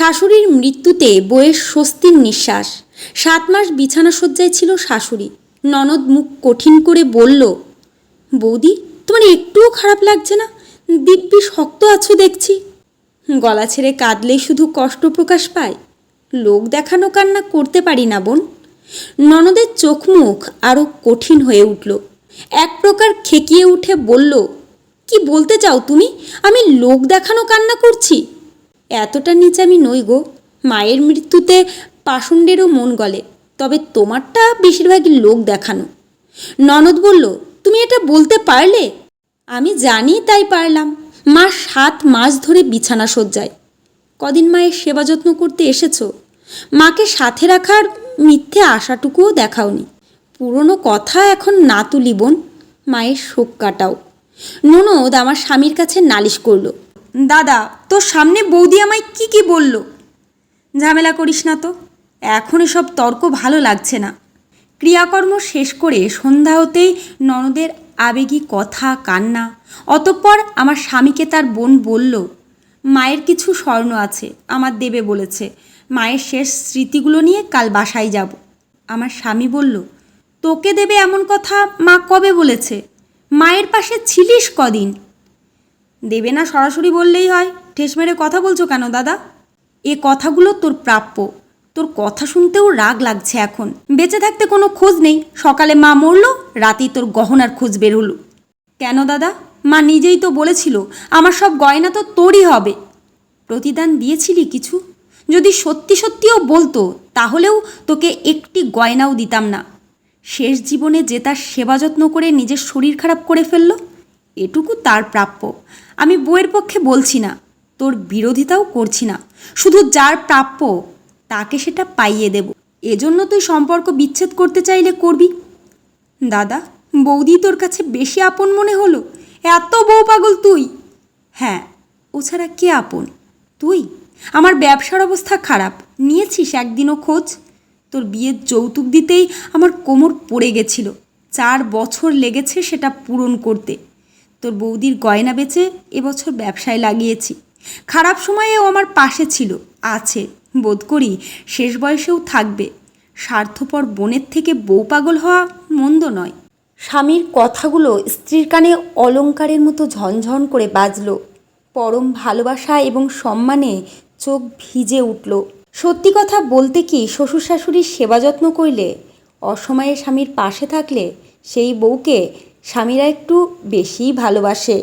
শাশুড়ির মৃত্যুতে বইয়ের স্বস্তির নিঃশ্বাস। সাত মাস বিছানা শয্যায় ছিল শাশুড়ি। ননদ মুখ কঠিন করে বলল, বৌদি, তোমার একটুও খারাপ লাগছে না? দিব্যি শক্ত আছো দেখছি। গলা ছেড়ে কাঁদলেই শুধু কষ্ট প্রকাশ পায়। লোক দেখানো কান্না করতে পারি না, বোন। ননদের চোখ মুখ আরও কঠিন হয়ে উঠল। এক প্রকার খেকিয়ে উঠে বলল, কি বলতে চাও তুমি? আমি লোক দেখানো কান্না করছি? এতটা নিচে আমি নই গো। মায়ের মৃত্যুতে পাষণ্ডেরও মন গলে, তবে তোমারটা বেশিরভাগই লোক দেখানো। ননদ বলল, তুমি এটা বলতে পারলে? আমি জানি তাই পারলাম। মা সাত মাস ধরে বিছানা সজ্জায় কদিন মায়ের সেবা যত্ন করতে এসেছ? মাকে সাথে রাখার মিথ্যে আশাটুকুও দেখাওনি। পুরনো কথা এখন না তুলি বোন, মায়ের শোক কাটাও। ননদ আমার স্বামীর কাছে নালিশ করল দাদা, তোর সামনে বৌদি আমায় কি কি বলল? ঝামেলা করিস না তো। এখন এসব তর্ক ভালো লাগছে না। ক্রিয়াকর্ম শেষ করে সন্ধ্যা হতেই ননদের আবেগী কথা, কান্না, অতঃপর আমার স্বামীকে তার বোন বলল, মায়ের কিছু স্বর্ণ আছে, আমার দেবে বলেছে। মায়ের শেষ স্মৃতিগুলো নিয়ে কাল বাসায় যাব। আমার স্বামী বলল, তোকে দেবে এমন কথা মা কবে বলেছে? মায়ের পাশে ছিলিস কদিন? দেবে না সরাসরি বললেই হয়। ঠেস মেরে কথা বলছো কেন, দাদা? এ কথাগুলো তোর প্রাপ্য। তোর কথা শুনতেও রাগ লাগছে এখন। বেঁচে থাকতে কোনো খোঁজ নেই। সকালে মা মরল, রাতেই তোর গহনার খোঁজ বের হলো কেন, দাদা? মা নিজেই তো বলেছিল, আমার সব গয়না তো তোরই হবে। প্রতিদান দিয়েছিলি কিছু? যদি সত্যি সত্যিও বলতো, তাহলেও তোকে একটি গয়নাও দিতাম না। শেষ জীবনে যে তার সেবা যত্ন করে নিজের শরীর খারাপ করে ফেলল এটুকু তার প্রাপ্য। আমি বইয়ের পক্ষে বলছি না, তোর বিরোধিতাও করছি না। শুধু যার প্রাপ্য, তাকে সেটা পাইয়ে দেব। এজন্য তুই সম্পর্ক বিচ্ছেদ করতে চাইলে করবি। দাদা, বৌদি তোর কাছে বেশি আপন মনে হলো। এত বউ পাগল তুই। হ্যাঁ ও ছাড়া কে আপন? তুই? আমার ব্যবসার অবস্থা খারাপ। নিয়েছিস একদিনও খোঁজ? তোর বিয়ের যৌতুক দিতেই আমার কোমর পড়ে গেছিল। চার বছর লেগেছে সেটা পূরণ করতে। তোর বৌদির গয়না বেচে এবছর ব্যবসায় লাগিয়েছি। খারাপ সময়েও আমার পাশে ছিল, আছে, বোধ করি শেষ বয়সেও থাকবে। স্বার্থপর বোনের থেকে বউ পাগল হওয়া মন্দ নয়। স্বামীর কথাগুলো স্ত্রীর কানে অলংকারের মতো ঝনঝন করে বাজল। পরম ভালোবাসা এবং সম্মানে চোখ ভিজে উঠল। সত্যি কথা বলতে কি শ্বশুর শাশুড়ির সেবা যত্ন করলে অসময়ে স্বামীর পাশে থাকলে সেই বউকে স্বামীরা একটু বেশিই ভালোবাসে।